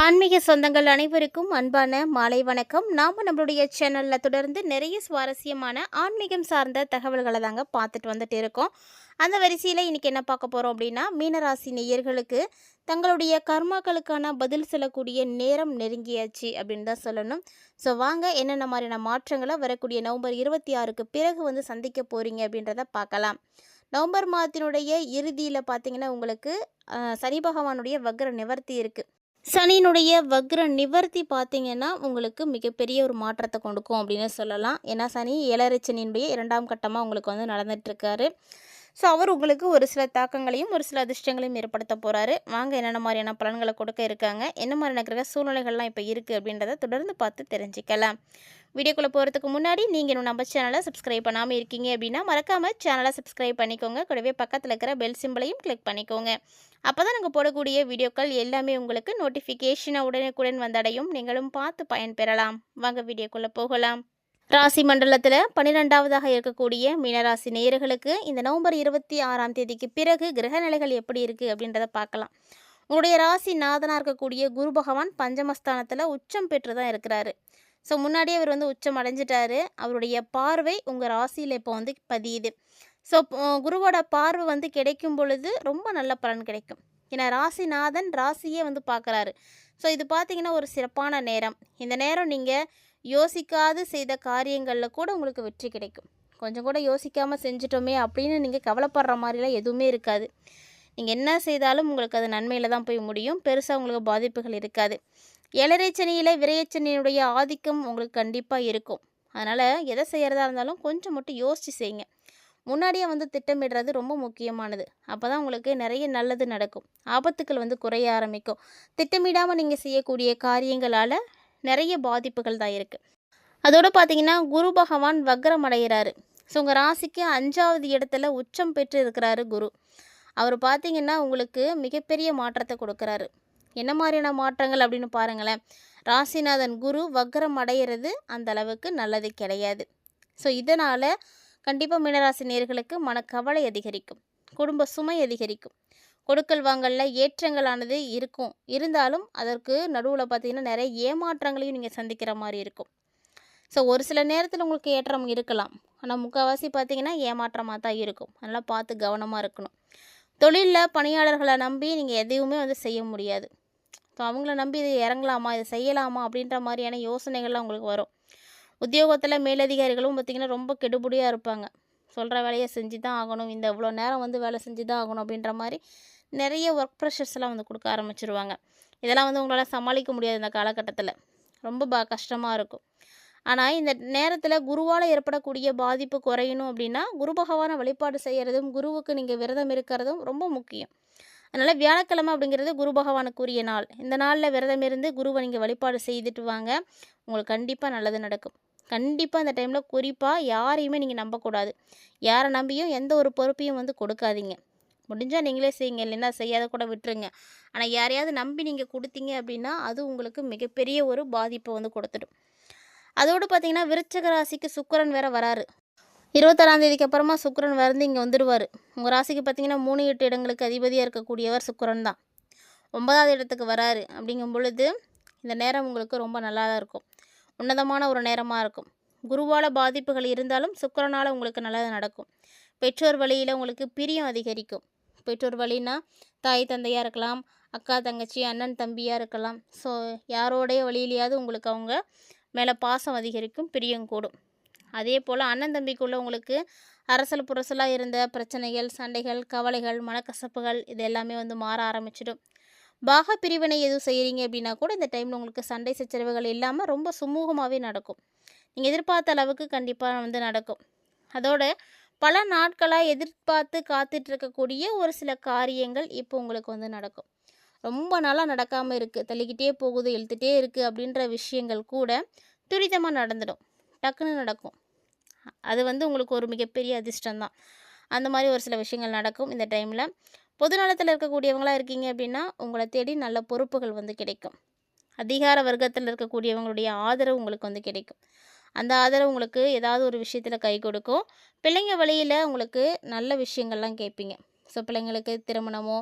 ஆன்மீக சொந்தங்கள் அனைவருக்கும் அன்பான மாலை வணக்கம். நாம் நம்மளுடைய சேனலில் தொடர்ந்து நிறைய சுவாரஸ்யமான ஆன்மீகம் சார்ந்த தகவல்களை தாங்க பார்த்துட்டு வந்துட்டு இருக்கோம். அந்த வரிசையில் இன்றைக்கி என்ன பார்க்க போகிறோம் அப்படின்னா மீனராசி நேயர்களுக்கு தங்களுடைய கர்மாக்களுக்கான பதில் சொல்லக்கூடிய நேரம் நெருங்கியாச்சு அப்படின்னு தான் சொல்லணும். ஸோ வாங்க என்னென்ன மாதிரியான மாற்றங்களை வரக்கூடிய நவம்பர் இருபத்தி ஆறுக்கு பிறகு வந்து சந்திக்க போகிறீங்க அப்படின்றத பார்க்கலாம். நவம்பர் மாதத்தினுடைய இறுதியில் பார்த்திங்கன்னா உங்களுக்கு சனி பகவானுடைய வக்ர நிவர்த்தி இருக்குது சனியினுடைய வக்ர நிவர்த்தி பார்த்தீங்கன்னா உங்களுக்கு மிகப்பெரிய ஒரு மாற்றத்தை கொடுக்கும் அப்படின்னு சொல்லலாம். ஏன்னா சனி ஏழரைச்சனியினுடைய இரண்டாம் கட்டமாக உங்களுக்கு வந்து நடந்துட்டுருக்காரு. ஸோ அவர் உங்களுக்கு ஒரு சில தாக்கங்களையும் ஒரு சில அதிர்ஷ்டங்களையும் ஏற்படுத்த போகிறாரு வாங்க என்னென்ன மாதிரியான பலன்களை கொடுக்க இருக்காங்க? என்ன மாதிரியான கிரக சூழ்நிலைகள்லாம் இப்போ இருக்குது அப்படின்றத தொடர்ந்து பார்த்து தெரிஞ்சுக்கலாம். வீடியோக்குள்ளே போகிறதுக்கு முன்னாடி நீங்கள் இன்னும் நம்ம சேனலை சப்ஸ்கிரைப் பண்ணாமல் இருக்கீங்க அப்படின்னா மறக்காமல் சேனலை சப்ஸ்கிரைப் பண்ணிக்கோங்க. கூடவே பக்கத்தில் இருக்கிற பெல் சிம்பிளையும் கிளிக் பண்ணிக்கோங்க. அப்போ தான் நாங்கள் போடக்கூடிய வீடியோக்கள் எல்லாமே உங்களுக்கு நோட்டிஃபிகேஷனை உடனுக்குடன் வந்தடையும். நீங்களும் பார்த்து பயன்பெறலாம் வாங்க வீடியோக்குள்ளே போகலாம். ராசி மண்டலத்தில் பன்னிரெண்டாவதாக இருக்கக்கூடிய மீனராசி நேயர்களுக்கு இந்த நவம்பர் இருபத்தி ஆறாம் தேதிக்கு பிறகு கிரக நிலைகள் எப்படி இருக்குது அப்படின்றத பார்க்கலாம். உங்களுடைய ராசி நாதனாக இருக்கக்கூடிய குரு பகவான் பஞ்சமஸ்தானத்தில் உச்சம் பெற்று தான் இருக்கிறாரு. ஸோ முன்னாடியே அவர் வந்து உச்சம் அடைஞ்சிட்டாரு. அவருடைய பார்வை உங்கள் ராசியில் இப்போ வந்து பதியுது. ஸோ குருவோட பார்வை வந்து கிடைக்கும் பொழுது ரொம்ப நல்ல பலன் கிடைக்கும். ஏன்னா ராசிநாதன் ராசியே வந்து பார்க்குறாரு ஸோ இது பார்த்தீங்கன்னா ஒரு சிறப்பான நேரம். இந்த நேரம் நீங்கள் யோசிக்காது செய்த காரியங்களில் கூட உங்களுக்கு வெற்றி கிடைக்கும். கொஞ்சம் கூட யோசிக்காமல் செஞ்சிட்டோமே அப்படின்னு நீங்கள் கவலைப்படுற மாதிரிலாம் எதுவுமே இருக்காது. நீங்கள் என்ன செய்தாலும் உங்களுக்கு அது நன்மையில் தான் போய் முடியும். பெருசாக உங்களுக்கு பாதிப்புகள் இருக்காது. ஏழரை சனியில் விரையச்சனியினுடைய ஆதிக்கம் உங்களுக்கு கண்டிப்பாக இருக்கும். அதனால் எதை செய்கிறதா இருந்தாலும் கொஞ்சம் மட்டும் யோசித்து செய்யுங்க. முன்னாடியே வந்து திட்டமிடுறது ரொம்ப முக்கியமானது. அப்போ தான் உங்களுக்கு நிறைய நல்லது நடக்கும். ஆபத்துக்கள் வந்து குறைய ஆரம்பிக்கும். திட்டமிடாமல் நீங்கள் செய்யக்கூடிய காரியங்களால் நிறைய பாதிப்புகள் தான் இருக்குது அதோடு பார்த்தீங்கன்னா குரு பகவான் வக்ரம் அடைகிறாரு ஸோ உங்கள் ராசிக்கு அஞ்சாவது இடத்துல உச்சம் பெற்று இருக்கிறாரு குரு. அவர் பார்த்தீங்கன்னா உங்களுக்கு மிகப்பெரிய மாற்றத்தை கொடுக்குறாரு. என்ன மாதிரியான மாற்றங்கள் அப்படின்னு பாருங்களேன். ராசிநாதன் குரு வக்ரம் அடையிறது அந்த அளவுக்கு நல்லது கிடையாது. ஸோ இதனால் கண்டிப்பாக மீனராசி நேர்களுக்கு மனக்கவலை அதிகரிக்கும். குடும்ப சுமை அதிகரிக்கும். கொடுக்கல் வாங்கலில் ஏற்றங்களானது இருக்கும். இருந்தாலும் அதற்கு நடுவில் பார்த்தீங்கன்னா நிறைய ஏமாற்றங்களையும் நீங்கள் சந்திக்கிற மாதிரி இருக்கும். ஸோ ஒரு சில நேரத்தில் உங்களுக்கு ஏற்றம் இருக்கலாம். ஆனால் முக்கால்வாசி பார்த்திங்கன்னா ஏமாற்றமாக தான் இருக்கும். அதனால் பார்த்து கவனமாக இருக்கணும். தொழிலில் பணியாளர்களை நம்பி நீங்கள் எதையுமே வந்து செய்ய முடியாது. ஸோ அவங்கள நம்பி இது இறங்கலாமா இதை செய்யலாமா அப்படின்ற மாதிரியான யோசனைகள்லாம் உங்களுக்கு வரும். உத்தியோகத்தில் மேலதிகாரிகளும் பார்த்திங்கன்னா ரொம்ப கெடுபடியாக இருப்பாங்க. சொல்கிற வேலையை செஞ்சு தான் ஆகணும் இந்த இவ்வளோ நேரம் வந்து வேலை செஞ்சு தான் ஆகணும் அப்படின்ற மாதிரி நிறைய ஒர்க் ப்ரெஷர்ஸ்லாம் வந்து கொடுக்க ஆரம்பிச்சிருவாங்க. இதெல்லாம் வந்து உங்களால் சமாளிக்க முடியாது இந்த காலகட்டத்தில். ரொம்ப ப கஷ்டமாக இருக்கும். ஆனால் இந்த நேரத்தில் குருவால் ஏற்படக்கூடிய பாதிப்பு குறையணும் அப்படின்னா குரு பகவானை வழிபாடு செய்கிறதும் குருவுக்கு நீங்கள் விரதம் இருக்கிறதும் ரொம்ப முக்கியம். அதனால் வியாழக்கிழமை அப்படிங்கிறது குரு பகவானுக்குரிய நாள். இந்த நாளில் விரதம் இருந்து குருவை நீங்கள் வழிபாடு செய்துட்டு வாங்க. உங்களுக்கு கண்டிப்பாக நல்லது நடக்கும். கண்டிப்பாக அந்த டைமில் குறிப்பாக யாரையுமே நீங்கள் நம்பக்கூடாது. யாரை நம்பியும் எந்த ஒரு பொறுப்பையும் வந்து கொடுக்காதீங்க. முடிஞ்சால் நீங்களே செய்யுங்க. இல்லைன்னா செய்யாத கூட விட்டுருங்க. ஆனால் யாரையாவது நம்பி நீங்கள் கொடுத்தீங்க அப்படின்னா அது உங்களுக்கு மிகப்பெரிய ஒரு பாதிப்பை வந்து கொடுத்துடும். அதோடு பார்த்தீங்கன்னா விருச்சக ராசிக்கு சுக்கரன் வேற வராரு. இருபத்தாறாம் தேதிக்கு அப்புறமா சுக்கரன் வந்து இங்கே வந்துடுவார் உங்கள் ராசிக்கு பார்த்தீங்கன்னா மூணு எட்டு இடங்களுக்கு அதிபதியாக இருக்கக்கூடியவர் சுக்கரன் தான். ஒன்பதாவது இடத்துக்கு வராரு. அப்படிங்கும் பொழுது இந்த நேரம் உங்களுக்கு ரொம்ப நல்லா தான் இருக்கும். உன்னதமான ஒரு நேரமாக இருக்கும். குருவால் பாதிப்புகள் இருந்தாலும் சுக்கரனால் உங்களுக்கு நல்லது நடக்கும். பெற்றோர் வழியில் உங்களுக்கு பிரியம் அதிகரிக்கும். பெற்றோர் வழினா தாய் தந்தையாக இருக்கலாம் அக்கா தங்கச்சி அண்ணன் தம்பியாக இருக்கலாம். ஸோ யாரோடைய வழியிலையாவது உங்களுக்கு அவங்க மேலே பாசம் அதிகரிக்கும் பிரியம் கூடும். அதே போல் அண்ணன் தம்பிக்குள்ளே உங்களுக்கு அரசல் புரசலாக இருந்த பிரச்சனைகள் சண்டைகள் கவலைகள் மனக்கசப்புகள் இது எல்லாமே வந்து மாற ஆரம்பிச்சிடும். பாக பிரிவினை எதுவும் செய்கிறீங்க அப்படின்னா கூட இந்த டைமில் உங்களுக்கு சண்டை சச்சரவுகள் இல்லாமல் ரொம்ப சுமூகமாகவே நடக்கும். நீங்கள் எதிர்பார்த்த அளவுக்கு கண்டிப்பாக வந்து நடக்கும். அதோட பல நாட்களாக எதிர்பார்த்து காத்துட்ருக்கக்கூடிய ஒரு சில காரியங்கள் இப்போ உங்களுக்கு வந்து நடக்கும். ரொம்ப நாளாக நடக்காமல் இருக்குது தள்ளிக்கிட்டே போகுது எழுத்துகிட்டே இருக்குது அப்படின்ற விஷயங்கள் கூட துரிதமாக நடந்துடும். டக்குன்னு நடக்கும். அது வந்து உங்களுக்கு ஒரு மிகப்பெரிய அதிர்ஷ்டம் தான். அந்த மாதிரி ஒரு சில விஷயங்கள் நடக்கும் இந்த டைமில். பொதுநலத்தில் இருக்கக்கூடியவங்களாக இருக்கீங்க அப்படின்னா உங்களை தேடி நல்ல பொறுப்புகள் வந்து கிடைக்கும். அதிகார வர்க்கத்தில் இருக்கக்கூடியவங்களுடைய ஆதரவு உங்களுக்கு வந்து கிடைக்கும். அந்த ஆதரவு உங்களுக்கு ஏதாவது ஒரு விஷயத்தில் கை கொடுக்கும் பிள்ளைங்க வழியில் உங்களுக்கு நல்ல விஷயங்கள்லாம் கேட்பீங்க. ஸோ பிள்ளைங்களுக்கு திருமணமோ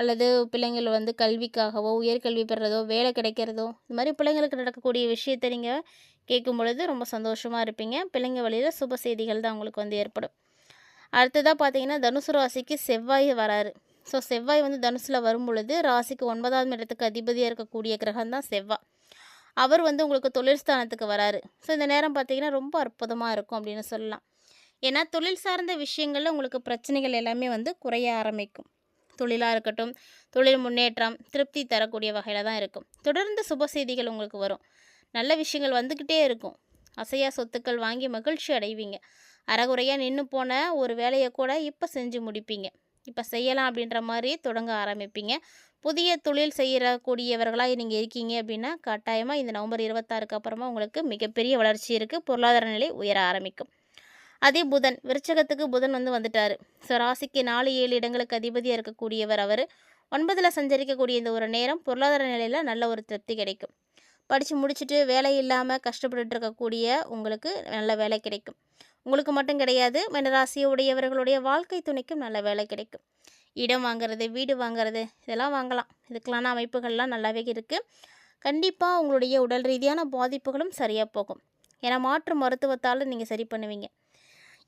அல்லது பிள்ளைங்கள் வந்து கல்விக்காகவோ உயர்கல்வி பெறுறதோ வேலை கிடைக்கிறதோ இந்த மாதிரி பிள்ளைங்களுக்கு நடக்கக்கூடிய விஷயத்தை நீங்கள் கேட்கும் பொழுது ரொம்ப சந்தோஷமாக இருப்பீங்க. பிள்ளைங்க வழியில் சுப செய்திகள் தான் உங்களுக்கு வந்து ஏற்படும். அடுத்ததாக பார்த்தீங்கன்னா தனுசு ராசிக்கு செவ்வாய் வராரு. ஸோ செவ்வாய் வந்து தனுசில் வரும் பொழுது ராசிக்கு ஒன்பதாவது இடத்துக்கு அதிபதியாக இருக்கக்கூடிய கிரகம் தான் செவ்வாய் அவர் வந்து உங்களுக்கு தொழில் ஸ்தானத்துக்கு வராரு. ஸோ இந்த நேரம் பார்த்தீங்கன்னா ரொம்ப அற்புதமாக இருக்கும் அப்படின்னு சொல்லலாம். ஏன்னா தொழில் சார்ந்த விஷயங்களில் உங்களுக்கு பிரச்சனைகள் எல்லாமே வந்து குறைய ஆரம்பிக்கும். தொழிலாக இருக்கட்டும் தொழில் முன்னேற்றம் திருப்தி தரக்கூடிய வகையில் தான் இருக்கும். தொடர்ந்து சுப செய்திகள் உங்களுக்கு வரும். நல்ல விஷயங்கள் வந்துக்கிட்டே இருக்கும். அசையா சொத்துக்கள் வாங்கி மகிழ்ச்சி அடைவீங்க. அறகுறையாக நின்று போன ஒரு வேலையை கூட இப்போ செஞ்சு முடிப்பீங்க. இப்போ செய்யலாம் அப்படின்ற மாதிரி தொடங்க ஆரம்பிப்பீங்க. புதிய தொழில் செய்யக்கூடியவர்களாக நீங்கள் இருக்கீங்க அப்படின்னா கட்டாயமாக இந்த நவம்பர் இருபத்தாறுக்கு அப்புறமா உங்களுக்கு மிகப்பெரிய வளர்ச்சி இருக்குது பொருளாதார நிலை உயர ஆரம்பிக்கும். அதே புதன் விருச்சகத்துக்கு புதன் வந்து வந்துட்டார். ஸோ ராசிக்கு நாலு ஏழு இடங்களுக்கு அதிபதியாக இருக்கக்கூடியவர் அவர். ஒன்பதில் சஞ்சரிக்கக்கூடிய இந்த ஒரு நேரம் பொருளாதார நிலையில் நல்ல ஒரு திருப்தி கிடைக்கும். படித்து முடிச்சுட்டு வேலை இல்லாமல் கஷ்டப்பட்டுட்டு இருக்கக்கூடிய உங்களுக்கு நல்ல வேலை கிடைக்கும். உங்களுக்கு மட்டும் கிடையாது மனராசியை உடையவர்களுடைய வாழ்க்கை துணைக்கும் நல்ல வேலை கிடைக்கும். இடம் வாங்குறது வீடு வாங்குறது இதெல்லாம் வாங்கலாம். இதுக்கெல்லான அமைப்புகள்லாம் நல்லாவே இருக்குது கண்டிப்பாக உங்களுடைய உடல் ரீதியான பாதிப்புகளும் சரியாக போகும். ஏன்னா மாற்று மருத்துவத்தால் நீங்கள் சரி பண்ணுவீங்க.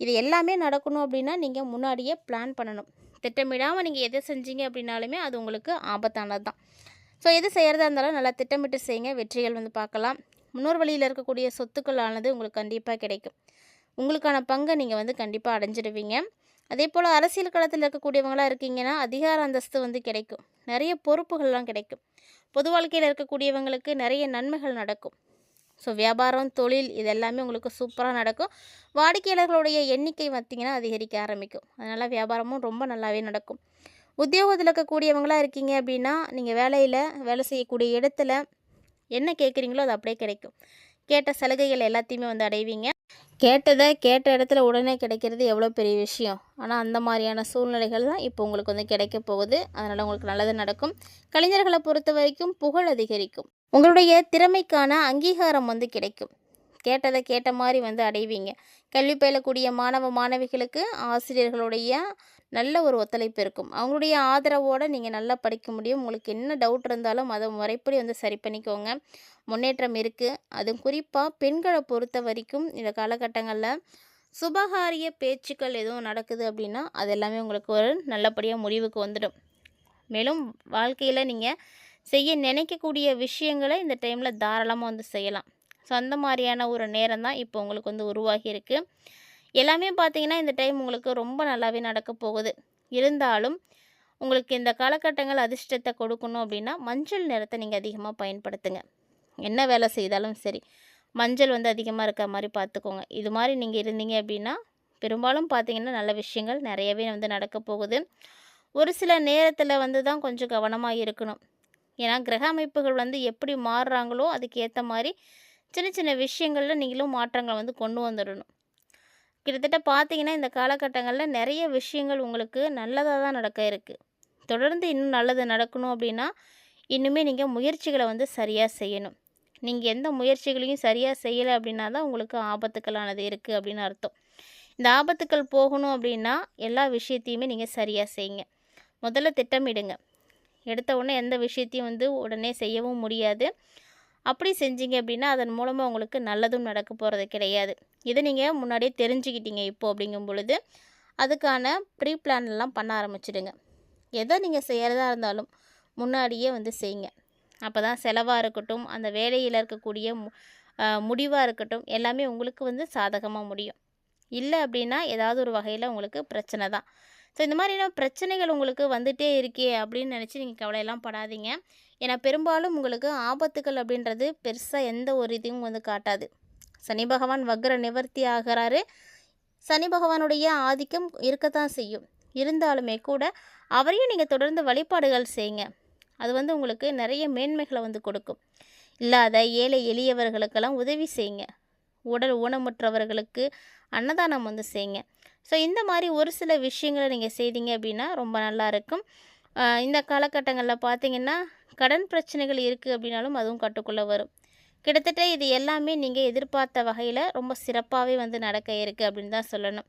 இது எல்லாமே நடக்கணும் அப்படின்னா நீங்கள் முன்னாடியே பிளான் பண்ணணும். திட்டமிடாமல் நீங்கள் எதை செஞ்சீங்க அப்படின்னாலுமே அது உங்களுக்கு ஆபத்தானது தான். ஸோ எது செய்கிறதா இருந்தாலும் நல்லா திட்டமிட்டு செய்யுங்க. வெற்றிகள் வந்து பார்க்கலாம். முன்னோர் வழியில் இருக்கக்கூடிய சொத்துக்கள் ஆனது உங்களுக்கு கண்டிப்பாக கிடைக்கும். உங்களுக்கான பங்கை நீங்கள் வந்து கண்டிப்பாக அடைஞ்சிடுவீங்க. அதே போல் அரசியல் களத்தில் இருக்கக்கூடியவங்களாக இருக்கீங்கன்னா அதிகார அந்தஸ்து வந்து கிடைக்கும். நிறைய பொறுப்புகள்லாம் கிடைக்கும். பொது வாழ்க்கையில் இருக்கக்கூடியவங்களுக்கு நிறைய நன்மைகள் நடக்கும். ஸோ வியாபாரம் தொழில் இது எல்லாமே உங்களுக்கு சூப்பராக நடக்கும். வாடிக்கையாளர்களுடைய எண்ணிக்கை பார்த்திங்கன்னா அதிகரிக்க ஆரம்பிக்கும். அதனால் வியாபாரமும் ரொம்ப நல்லாவே நடக்கும். உத்தியோகத்தில் இருக்கக்கூடியவங்களாக இருக்கீங்க அப்படின்னா நீங்கள் வேலையில் வேலை செய்யக்கூடிய இடத்துல என்ன கேட்குறீங்களோ அது அப்படியே கிடைக்கும். கேட்ட சலுகைகள் எல்லாத்தையுமே வந்து அடைவீங்க. கேட்டதை கேட்ட இடத்துல உடனே கிடைக்கிறது எவ்வளோ பெரிய விஷயம். ஆனால் அந்த மாதிரியான சூழ்நிலைகள் தான் இப்போ உங்களுக்கு வந்து கிடைக்க போகுது. அதனால் உங்களுக்கு நல்லது நடக்கும். கலைஞர்களை பொறுத்த வரைக்கும் புகழ் அதிகரிக்கும். உங்களுடைய திறமைக்கான அங்கீகாரம் வந்து கிடைக்கும். கேட்டதை கேட்ட மாதிரி வந்து அடைவீங்க. கல்வி பயிலக்கூடிய மாணவ மாணவிகளுக்கு ஆசிரியர்களுடைய நல்ல ஒரு ஒத்துழைப்பு இருக்கும். அவங்களுடைய ஆதரவோடு நீங்கள் நல்லா படிக்க முடியும். உங்களுக்கு என்ன டவுட் இருந்தாலும் அதை முறைப்படி வந்து சரி பண்ணிக்கோங்க. முன்னேற்றம் இருக்குது அதுவும் குறிப்பாக பெண்களை பொறுத்த வரைக்கும் இந்த காலகட்டங்களில் சுபகாரிய பேச்சுக்கள் எதுவும் நடக்குது அப்படின்னா அது எல்லாமே உங்களுக்கு ஒரு நல்லபடியாக முடிவுக்கு வந்துடும். மேலும் வாழ்க்கையில் நீங்கள் செய்ய நினைக்கக்கூடிய விஷயங்களை இந்த டைமில் தாராளமாக வந்து செய்யலாம். ஸோ அந்த மாதிரியான ஒரு நேரம் தான் இப்போ உங்களுக்கு வந்து உருவாகி இருக்குது எல்லாமே பார்த்தீங்கன்னா இந்த டைம் உங்களுக்கு ரொம்ப நல்லாவே நடக்க போகுது. இருந்தாலும் உங்களுக்கு இந்த காலகட்டங்கள் அதிர்ஷ்டத்தை கொடுக்கணும் அப்படின்னா மஞ்சள் நிறத்தை நீங்கள் அதிகமாக பயன்படுத்துங்க. என்ன வேலை செய்தாலும் சரி. மஞ்சள் வந்து அதிகமாக இருக்க மாதிரி பார்த்துக்கோங்க இது மாதிரி நீங்கள் இருந்தீங்க அப்படின்னா பெரும்பாலும் பார்த்தீங்கன்னா நல்ல விஷயங்கள் நிறையவே வந்து நடக்க போகுது. ஒரு சில நேரத்தில் வந்து தான் கொஞ்சம் கவனமாக இருக்கணும். ஏன்னா கிரக அமைப்புகள் வந்து எப்படி மாறுறாங்களோ அதுக்கு ஏற்ற மாதிரி சின்ன சின்ன விஷயங்களில் நீங்களும் மாற்றங்களை வந்து கொண்டு வந்துடணும் கிட்டத்தட்ட பார்த்தீங்கன்னா இந்த காலகட்டங்களில் நிறைய விஷயங்கள் உங்களுக்கு நல்லதாக தான் நடக்க இருக்குது தொடர்ந்து இன்னும் நல்லது நடக்கணும் அப்படின்னா இன்னுமே நீங்கள் முயற்சிகளை வந்து சரியாக செய்யணும். நீங்கள் எந்த முயற்சிகளையும் சரியாக செய்யலை அப்படின்னா தான் உங்களுக்கு ஆபத்துக்களானது இருக்குது அப்படின்னு அர்த்தம். இந்த ஆபத்துக்கள் போகணும் அப்படின்னா எல்லா விஷயத்தையுமே நீங்கள் சரியாக செய்யுங்க. முதல்ல திட்டமிடுங்க. எடுத்த உடனே எந்த விஷயத்தையும் வந்து உடனே செய்யவும் முடியாது. அப்படி செஞ்சீங்க அப்படின்னா அதன் மூலமாக உங்களுக்கு நல்லதும் நடக்க போகிறது கிடையாது. இதை நீங்கள் முன்னாடியே தெரிஞ்சுக்கிட்டீங்க இப்போது அப்படிங்கும் பொழுது அதுக்கான ப்ரீ பிளான்லாம் பண்ண ஆரம்பிச்சிடுங்க. எதை நீங்கள் செய்கிறதா இருந்தாலும் முன்னாடியே வந்து செய்யுங்க. அப்போ தான் செலவாக இருக்கட்டும் அந்த வேலையில் இருக்கக்கூடிய முடிவாக இருக்கட்டும் எல்லாமே உங்களுக்கு வந்து சாதகமாக முடியும். இல்லை அப்படின்னா ஏதாவது ஒரு வகையில் உங்களுக்கு பிரச்சனை தான். ஸோ இந்த மாதிரியான பிரச்சனைகள் உங்களுக்கு வந்துகிட்டே இருக்கே அப்படின்னு நினச்சி நீங்கள் கவலையெல்லாம் படாதீங்க. ஏன்னா பெரும்பாலும் உங்களுக்கு ஆபத்துகள் அப்படின்றது பெருசாக எந்த ஒரு இதையும் வந்து காட்டாது. சனி பகவான் வக்ர நிவர்த்தி ஆகிறாரு. சனி பகவானுடைய ஆதிக்கம் இருக்கத்தான் செய்யும். இருந்தாலுமே கூட அவரையும் நீங்கள் தொடர்ந்து வழிபாடுகள் செய்யுங்க. அது வந்து உங்களுக்கு நிறைய மேன்மைகளை வந்து கொடுக்கும். இல்லாத ஏழை எளியவர்களுக்கெல்லாம் உதவி செய்யுங்க. உடல் ஊனமுற்றவர்களுக்கு அன்னதானம் வந்து செய்யுங்க. ஸோ இந்த மாதிரி ஒரு சில விஷயங்களை நீங்கள் செய்தீங்க அப்படின்னா ரொம்ப நல்லா இருக்கும். இந்த காலகட்டங்களில் பார்த்தீங்கன்னா கடன் பிரச்சனைகள் இருக்குது அப்படின்னாலும் அதுவும் கட்டுக்குள்ளே வரும். கிட்டத்தட்ட இது எல்லாமே நீங்கள் எதிர்பார்த்த வகையில் ரொம்ப சிறப்பாகவே வந்து நடக்க இருக்குது அப்படின்னு தான் சொல்லணும்.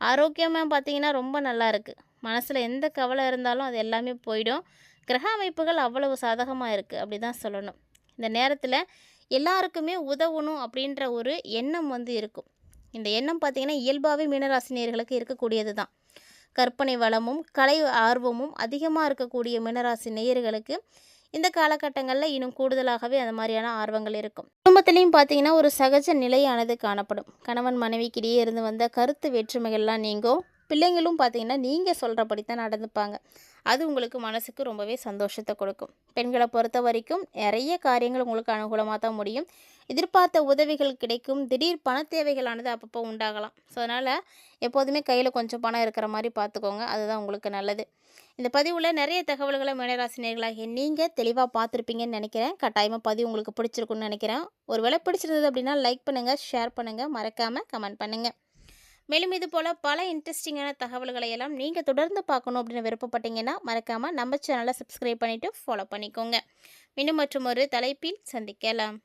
ஆரோக்கியமாக பார்த்தீங்கன்னா ரொம்ப நல்லா இருக்குது மனசில் எந்த கவலை இருந்தாலும் அது எல்லாமே போயிடும். கிரக அமைப்புகள் அவ்வளவு சாதகமாக இருக்குது அப்படி தான் சொல்லணும். இந்த நேரத்தில் எல்லாருக்குமே உதவணும் அப்படின்ற ஒரு எண்ணம் வந்து இருக்கும். இந்த எண்ணம் பார்த்திங்கன்னா இயல்பாகவே மீனராசினியர்களுக்கு இருக்கக்கூடியது தான். கற்பனை வளமும் கலை ஆர்வமும் அதிகமாக இருக்கக்கூடிய மீனராசி நேயர்களுக்கு இந்த காலகட்டங்களில் இன்னும் கூடுதலாகவே அந்த மாதிரியான ஆர்வங்கள் இருக்கும். குடும்பத்திலையும் பார்த்தீங்கன்னா ஒரு சகஜ நிலையானது காணப்படும். கணவன் மனைவிக்கிடையே இருந்து வந்த கருத்து வேற்றுமைகள்லாம் நீங்கும் பிள்ளைங்களும் பார்த்தீங்கன்னா நீங்கள் சொல்கிறபடி தான் நடந்துப்பாங்க. அது உங்களுக்கு மனசுக்கு ரொம்பவே சந்தோஷத்தை கொடுக்கும். பெண்களை பொறுத்த வரைக்கும் நிறைய காரியங்கள் உங்களுக்கு அனுகூலமாக தான் முடியும். எதிர்பார்த்த உதவிகள் கிடைக்கும். திடீர் பண தேவைகளானது அப்பப்போ உண்டாகலாம். ஸோ அதனால் எப்போதுமே கையில் கொஞ்சம் பணம் இருக்கிற மாதிரி பார்த்துக்கோங்க. அதுதான் உங்களுக்கு நல்லது. இந்த பதிவில் நிறைய தகவல்களை மீனராசினியர்களாகிய நீங்கள் தெளிவாக பார்த்துருப்பீங்கன்னு நினைக்கிறேன். கட்டாயமாக பதிவு உங்களுக்கு பிடிச்சிருக்குன்னு நினைக்கிறேன். ஒரு வேலை பிடிச்சிருந்தது அப்படின்னா லைக் பண்ணுங்கள் ஷேர் பண்ணுங்கள் மறக்காமல் கமெண்ட் பண்ணுங்கள் மேலும் இது போல் பல இன்ட்ரெஸ்டிங்கான தகவல்களை எல்லாம் நீங்கள் தொடர்ந்து பார்க்கணும் அப்படின்னு விருப்பப்பட்டீங்கன்னா மறக்காமல் நம்ம சேனலை சப்ஸ்கிரைப் பண்ணிவிட்டு ஃபாலோ பண்ணிக்கோங்க. மீண்டும் மற்றும் ஒரு தலைப்பில் சந்திக்கலாம்.